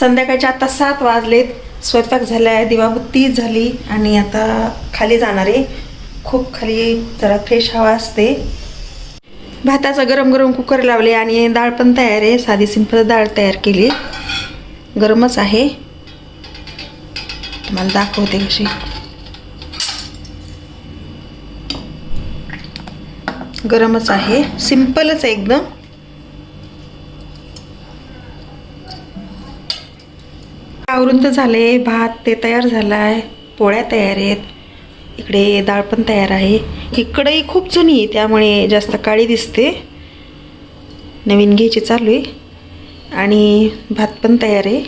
संध्याकाळचे आता सात वाजलेत. स्वयंपाक झालाय दिवाबत्ती झाली आणि आता खाली जाणार आहे. खूप खाली जरा फ्रेश हवा असते. भाताचं गरम गरम कुकर लावले आणि डाळ पण तयार आहे. साधी सिंपल डाळ तयार केली. गरमच आहे. तुम्हाला दाखवते कशी. गरमच आहे. सिंपलच आहे एकदम. आवरून तर झाले भात ते तयार झाला आहे पोळ्या तयार आहेत. इकडे डाळ पण तयार आहे. ही कढई खूप जुनी आहे त्यामुळे जास्त काळी दिसते. नवीन घ्यायची चालू आहे. आणि भात पण तयार आहे.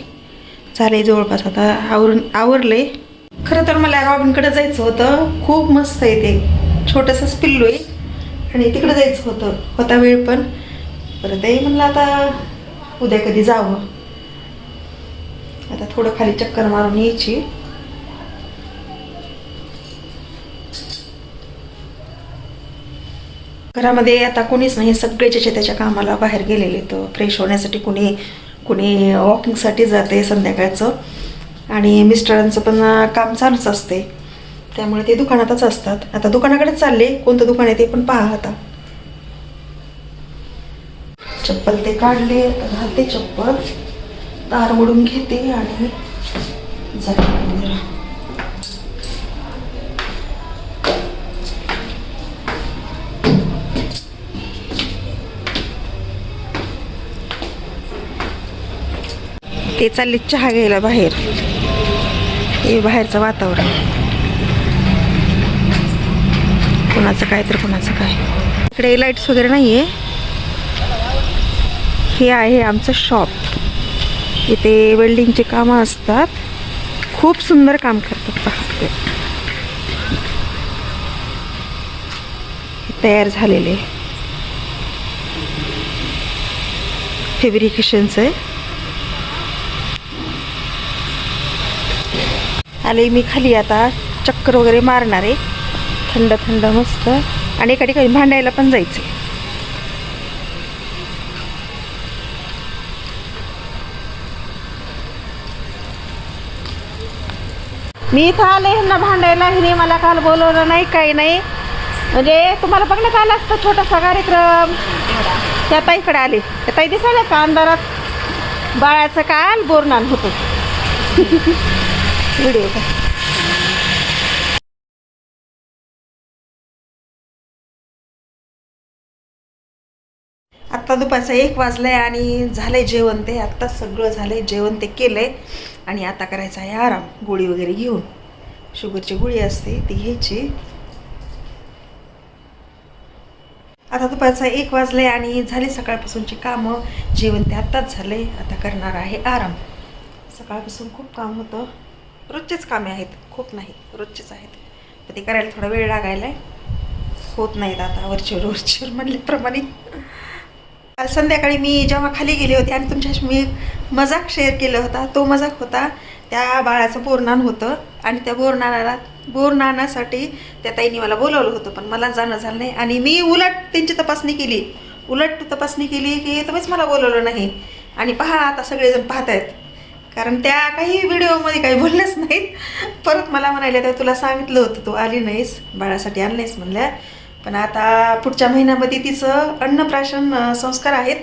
झाले जवळपास आता. आवरून आवरले खरं तर मला रॉबिनकडे जायचं होतं. खूप मस्त आहे ते. छोटंसंच पिल्लू आहे. आणि तिकडं जायचं होतं. होता वेळ पण. परत म्हणलं आता उद्या कधी जावं. आता थोडं खाली चक्कर मारून यायची. घरामध्ये आता कोणीच नाही सगळे ज्याच्या त्याच्या कामाला बाहेर गेलेले तर फ्रेश होण्यासाठी कुणी कुणी वॉकिंगसाठी जाते संध्याकाळचं. आणि मिस्टरांचं पण काम चालूच असते. त्यामुळे ते दुकानातच असतात. आता दुकानाकडेच चालले कोणतं दुकान आहे ते पण पहा आता. चप्पल ते काढले आता घालते चप्पल. तार ओढून घेते आणि जरा ते चालले चहा घ्यायला बाहेर. हे बाहेरचं वातावरण. कोणाचं काय तर कोणाचं काय. इकडे लाईट्स वगैरे नाही आहे हे आहे आमचं शॉप इथे वेल्डिंगचे कामं असतात. खूप सुंदर काम करतात ते. तयार झालेले. फेब्रिकेशनचं आहे. आले मी खाली आता चक्कर वगैरे मारणार. आहे थंड थंड मस्त. आणि एका ठिकाणी भांडायला पण जायचं मी इथं आले ह्यांना भांडायला हिने मला काल बोलवलं नाही काही नाही. म्हणजे तुम्हाला बघण्यात काल असतं छोटासा कार्यक्रम. त्या ताईकडे आले. त्या ताई दिसायला का अंधारात? बाळाचं काल बोरनान होतं. व्हिडिओ आत्ता दुपारचं एक वाजलंय आणि झालंय जेवण ते. आत्ता सगळं झालंय जेवण ते केलंय. आणि आता करायचा आहे आराम. गोळी वगैरे घेऊन. शुगरची गोळी असते ती घ्यायची. आता दुपारचा एक वाजले आणि झाले सकाळपासूनची कामं. जेवण ते आत्ताच झाले आता करणार आहे आराम. सकाळपासून खूप काम होतं. रोजचेच कामे आहेत. खूप नाही रोजचेच आहेत. तर ते करायला थोडा वेळ लागायला आहे होत नाहीत आता. वरचीवर वरचीवर म्हणल्याप्रमाणे. काल संध्याकाळी मी जेव्हा खाली गेले होते आणि तुमच्याशी मी मजाक शेअर केला होता तो मजाक होता त्या बाळाचं बोरनान होतं आणि त्या बोरनानाला बोरनानासाठी त्या ताईने मला बोलवलं होतं पण मला जाणं झालं नाही. आणि मी उलट त्यांची तपासणी केली. उलट तपासणी केली की तुम्हीच मला बोलवलं नाही. आणि पहा आता सगळेजण पाहत आहेत कारण त्या काही व्हिडिओमध्ये काही बोलल्याच नाहीत. परत मला म्हणाल्या तर तुला सांगितलं होतं तू आली नाहीस. बाळासाठी आली नाहीस म्हणल्या. पण आता पुढच्या महिन्यामध्ये तिचं अन्नप्राशन संस्कार आहेत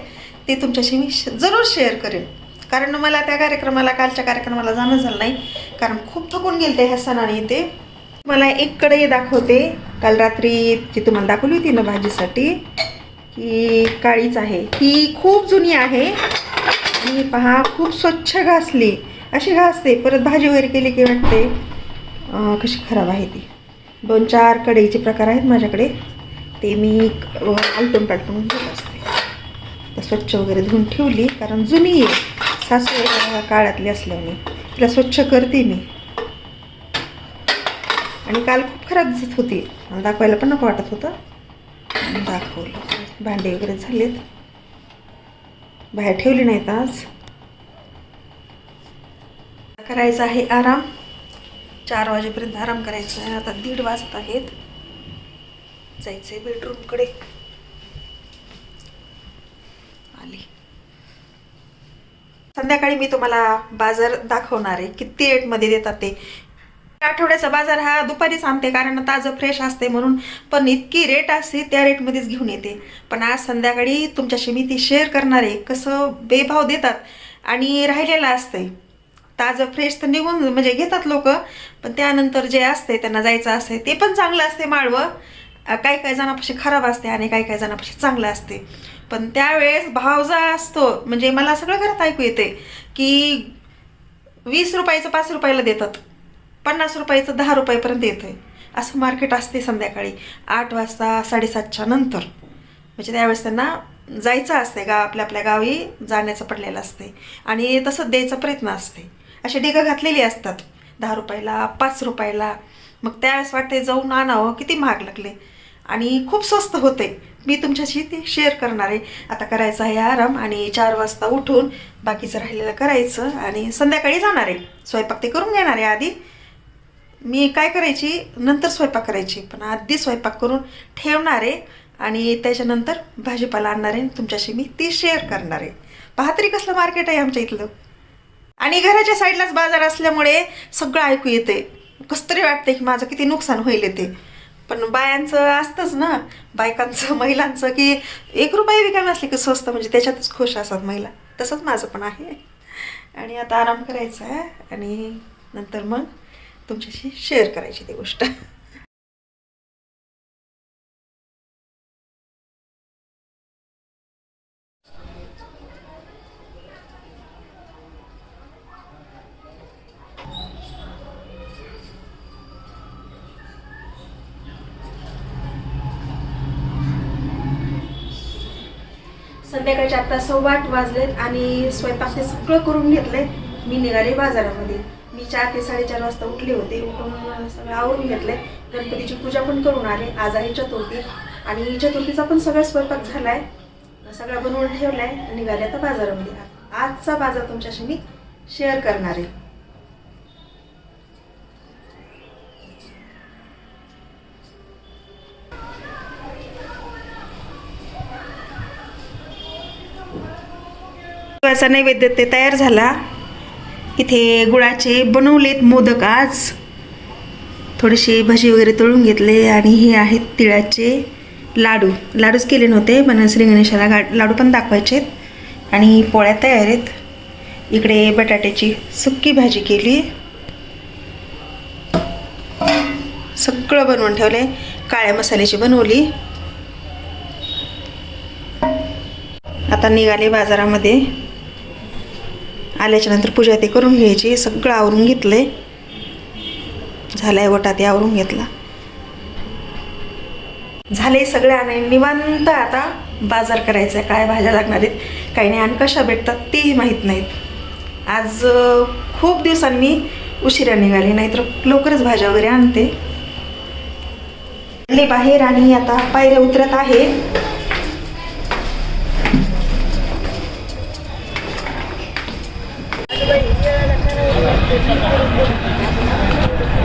ते तुमच्याशी मी श- जरूर शेअर करेन. कारण मला त्या कार्यक्रमाला कालच्या कार्यक्रमाला जाणं झालं नाही. कारण खूप थकून गेलते ह्या सणाने इथे. मला एक कढई दाखवते. काल रात्री ती तुम्हाला दाखवली होती ना भाजीसाठी की काळीच आहे. ही खूप जुनी आहे. आणि पहा खूप स्वच्छ घासली. अशी घासते. परत भाजी वगैरे केली की वाटते कशी खराब आहे ती. दोन चार कढईचे प्रकार आहेत माझ्याकडे. ते मी आलटून पालटून घेत असते तर स्वच्छ वगैरे धुवून ठेवली कारण जुनी आहे. सासू वगैरे काळातली असल्याने तिला स्वच्छ करते मी. आणि काल खूप खराब दिसत होती. मला दाखवायला पण नको वाटत होतं. दाखवलं. भांडे वगैरे झालेत. बाहेर ठेवली नाहीत आज. करायचा आहे आराम. चार वाजेपर्यंत आराम करायचा आहे. आता दीड वाजत आहेत. जायचंय बेडरूमकडे आली. संध्याकाळी मी तुम्हाला बाजार दाखवणार आहे. किती रेटमध्ये देतात ते. आठवड्याचा बाजार हा दुपारीच आणते कारण ताजं फ्रेश असते म्हणून पण इतकी रेट असते त्या रेटमध्येच घेऊन येते. पण आज संध्याकाळी तुमच्याशी मी ती शेअर करणार आहे. कसं बेभाव देतात आणि राहिलेलं असते ताजं फ्रेश तर निघून म्हणजे घेतात लोक पण त्यानंतर जे असते त्यांना जायचं असते ते पण चांगलं असते माळवं. काही काही जणापाशी खराब असते आणि काही काही जणापाशी चांगलं असते. पण त्यावेळेस भाव जा असतो. म्हणजे मला सगळं घरात ऐकू येते की वीस रुपयाचं पाच रुपयाला देतात. पन्नास रुपयाचं दहा रुपयापर्यंत येतं आहे असं मार्केट असते संध्याकाळी आठ वाजता साडेसातच्या नंतर. म्हणजे त्यावेळेस त्यांना जायचं असते. गा आपल्या आपल्या गावी जाण्याचं पडलेलं असते. आणि तसं द्यायचा प्रयत्न असते. असे ढिगं घातलेली असतात. दहा रुपयाला पाच रुपयाला. मग त्यावेळेस वाटते जाऊन आणावं किती महाग लागले. आणि खूप स्वस्त होते. मी तुमच्याशी ते शेअर करणार आहे. आता करायचं आहे आराम आणि चार वाजता उठून बाकीचं राहिलेलं करायचं आणि संध्याकाळी जाणार आहे. स्वयंपाक ते करून घेणार आहे आधी. मी काय करायची? नंतर स्वयंपाक करायची. पण आधी स्वयंपाक करून ठेवणार आहे आणि त्याच्यानंतर भाजीपाला आणणार आहे. तुमच्याशी मी ती शेअर करणार आहे. पहा तरी कसलं मार्केट आहे आमच्या इथलं. आणि घराच्या साईडलाच बाजार असल्यामुळे सगळं ऐकू येते कसं तरी वाटते की माझं किती नुकसान होईल ते. पण बायांचं असतंच ना बायकांचं महिलांचं की एक रुपये विकायला असले की स्वस्त म्हणजे त्याच्यातच खुश असतात महिला. तसंच माझं पण आहे. आणि आता आराम करायचा आहे आणि नंतर मग तुमच्याशी शेअर करायची ती गोष्ट. संध्याकाळचे आता सव्वा आठ वाजलेत आणि स्वयंपाक ते सगळं करून घेतलंय. मी निघाले बाजारामध्ये. मी चार ते साडेचार वाजता उठले होते. उठून सगळं आवरून घेतलंय. गणपतीची पूजा पण करून आले. आज आहे चतुर्थी. आणि चतुर्थीचा पण सगळा स्वयंपाक झालाय. सगळा बनवून ठेवलाय. निघाले आता बाजारामध्ये. आजचा बाजार तुमच्याशी मी शेअर करणार आहे. गुळाचा नैवेद्य ते तयार झाला. इथे गुळाचे बनवलेत मोदक आज. थोडेसे भजी वगैरे तळून घेतले आणि हे आहेत तिळाचे लाडू. लाडूच केले नव्हते पण श्री गणेशाला गा लाडू पण दाखवायचे आणि पोळ्या तयार आहेत. इकडे बटाट्याची सुक्की भाजी केली. सगळं बनवून ठेवले काळ्या मसाल्याची बनवली. आता निघाले बाजारामध्ये. आल्याच्यानंतर पूजा ते करून घ्यायची. सगळं आवरून घेतलंय. झालंय वटा ते आवरून घेतला. झाले सगळे आणि निवांत आता बाजार करायचा आहे काय भाज्या लागणार आहेत काही नाही आणि कशा भेटतात तेही माहीत नाहीत. आज खूप दिवसांनी उशिरा निघाली नाहीतर लवकरच भाज्या वगैरे आणते. बाहेर आणि आता पायऱ्या उतरत आहे.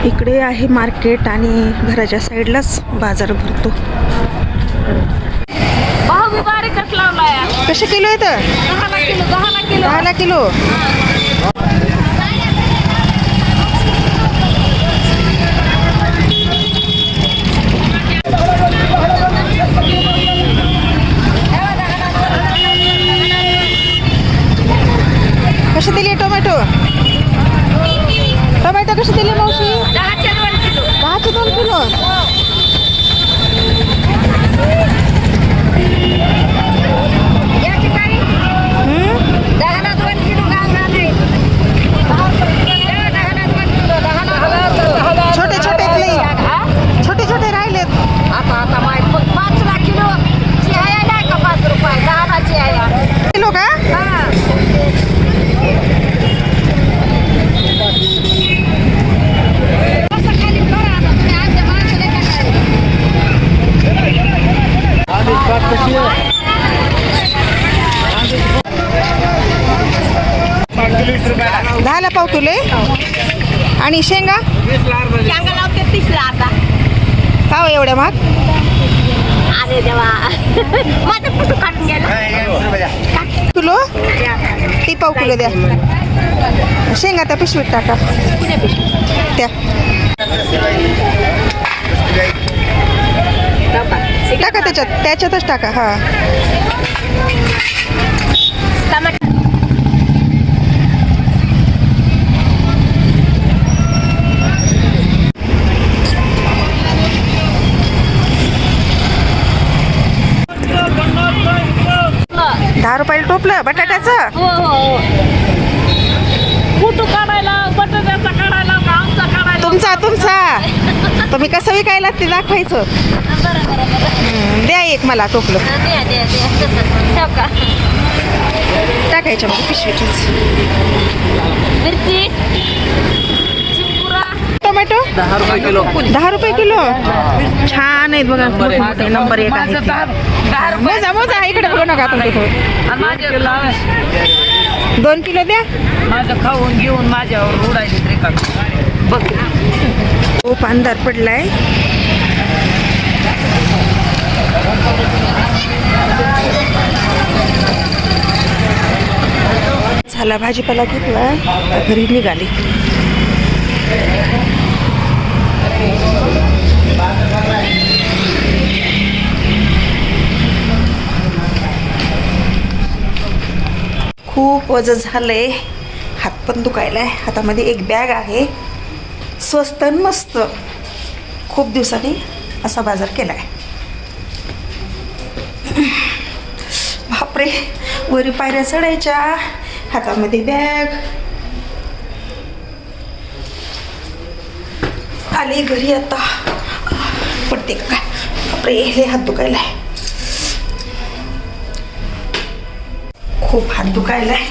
इकडे आहे मार्केट आणि घराच्या साईडलाच बाजार भरतो. कसे किलो येतं दहाला किलो कसे दिले टोमॅटो? टोमॅटो कसे दिले मावशी दहाचे दोन किलो दहाचे दोन किलो या ठिकाणी हम्म? दहाला दोन किलो गावरा नाही दहाला दोन किलो दहाला छोटे छोटे लई हा? छोटे छोटे राहिलेत आता आता माहीत मग पाचला किलो चिहाया नाही का पाच रुपये दहाला चिहाया किलो का हा कसं खाली करा आता तुम्ही आमच्या माणसाला काय करायचं? दहाला पाव किलो आहे आणि शेंगा? का हो एवढ्या महाग? अरे देवा. किलो ती पाव किलो द्या. शेंगा त्या पिशवीत टाका. त्या. टाका. त्याच्यात. त्याच्यातच टाका हा. दहा रुपयाला टोपलं बटाट्याचं? हो हो हो. काढायला बटाट्याचा काढायला आमचा काढायला. तुमचा तुमचा. तुम्ही कसं विकायला ते दाखवायचं. बरं बरं बरं हम्म, द्या एक मला टोपलं. द्या द्या द्या. ठेव का टाकायच्या मग पिशवीतच. मिरची. टोमॅटो? दहा रुपये किलो. दहा रुपये किलो? छान आहेत बघा मोठे नंबर एक आहे. मोजा मोजा इकडे बघू नका तुम्ही. माझं दोन किलो द्या. खाऊन घेऊन माझ्यावर उडायचे बघ. खूप अंधार पडलाय. झाला भाजीपाला घेतला. घरी निघाली. खूप वजन झालंय. हात पण दुखायलाय. हातामध्ये एक बॅग आहे. स्वस्त आणि मस्त. खूप दिवसांनी असा बाजार केलाय. बापरे. वरी पायऱ्या चढायच्या. हातामध्ये बॅग आले घरी आता. पडते का काय? बापरे हे हात दुखायलाय खूप हात दुखायलाय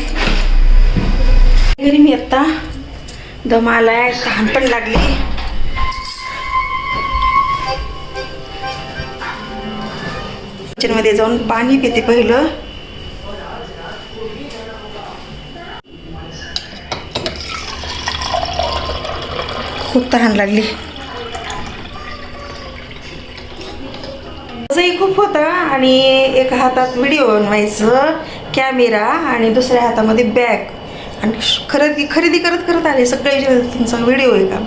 घरी मी आता दम आलाय तहान पण लागली. किचनमध्ये जाऊन पाणी पिते पहिलं. खूप तहान लागली. असंही खूप होतं आणि एका हातात व्हिडिओ बनवायचं कॅमेरा आणि दुसऱ्या हातामध्ये बॅग आणि खरेदी खरेदी करत करत आले सगळे जे तुमचा व्हिडिओ आहे का?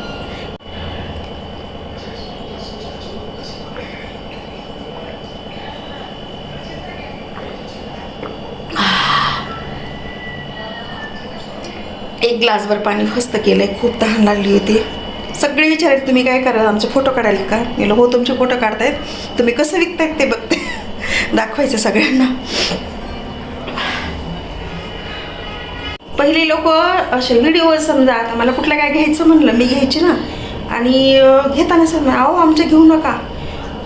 एक ग्लासभर पाणी फस्त आहे खूप तहान लागली होती. सगळे विचारायचे तुम्ही काय करा? आमचे फोटो काढायला का? मी हो तुमचे फोटो काढतायत. तुम्ही कसं विकतायत ते बघते. दाखवायचं सगळ्यांना. पहिले लोक असे व्हिडिओ समजा आता मला कुठलं काय घ्यायचं म्हणलं मी घ्यायची ना. आणि घेताना सर अहो आमच्या घेऊ नका.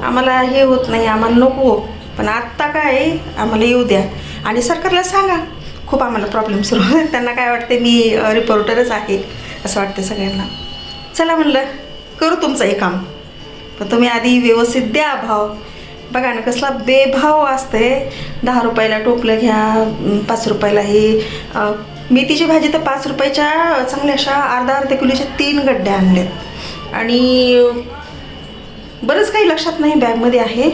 आम्हाला हे होत नाही आम्हाला नको. पण आत्ता काय आम्हाला येऊ द्या. आणि सरकारला सांगा खूप आम्हाला प्रॉब्लेम सुरू. त्यांना काय वाटते मी रिपोर्टरच आहे. असं वाटतं सगळ्यांना. चला म्हणलं करू तुमचं हे काम. पण तुम्ही आधी व्यवस्थित द्या भाव. बघा ना कसला बेभाव असते दहा रुपयाला टोपलं घ्या पाच रुपयाला हे मेथीची भाजी तर पाच रुपयाच्या चांगल्या अशा अर्धा अर्धा किलोच्या तीन गड्ड्या आणल्यात. आणि बरंच काही लक्षात नाही बॅगमध्ये आहे.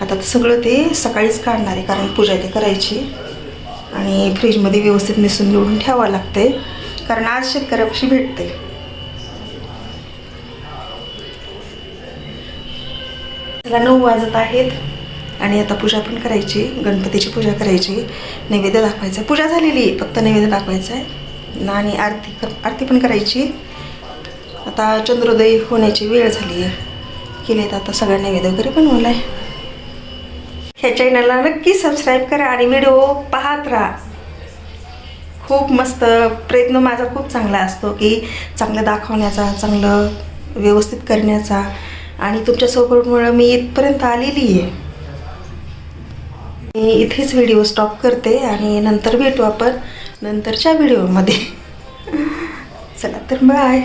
आता तर सगळं ते सकाळीच काढणार आहे कारण पूजा ते करायची. आणि फ्रीजमध्ये व्यवस्थित निसून निवडून ठेवावं लागते कारण आज शेतकऱ्यापाशी भेटते त्याला नऊ वाजत आहेत. आणि आता पूजा पण करायची. गणपतीची पूजा करायची. नैवेद्य दाखवायचा. आहे पूजा झालेली आहे. फक्त नैवेद्य दाखवायचा आहे आणि आरती कर आरती पण करायची. आता चंद्रोदय होण्याची वेळ झाली आहे. केले तर आता सगळं नैवेद्य वगैरे बनवलं आहे ह्या चॅनलला नक्की सबस्क्राईब करा आणि व्हिडिओ पाहत राहा. खूप मस्त प्रयत्न माझा खूप चांगला असतो की चांगलं दाखवण्याचा चांगलं व्यवस्थित करण्याचा. आणि तुमच्या सपोर्टमुळं मी इथपर्यंत आलेली आहे. मी इथेच व्हिडिओ स्टॉप करते आणि नंतर भेटू आपण नंतरच्या व्हिडिओमध्ये. चला तर बाय.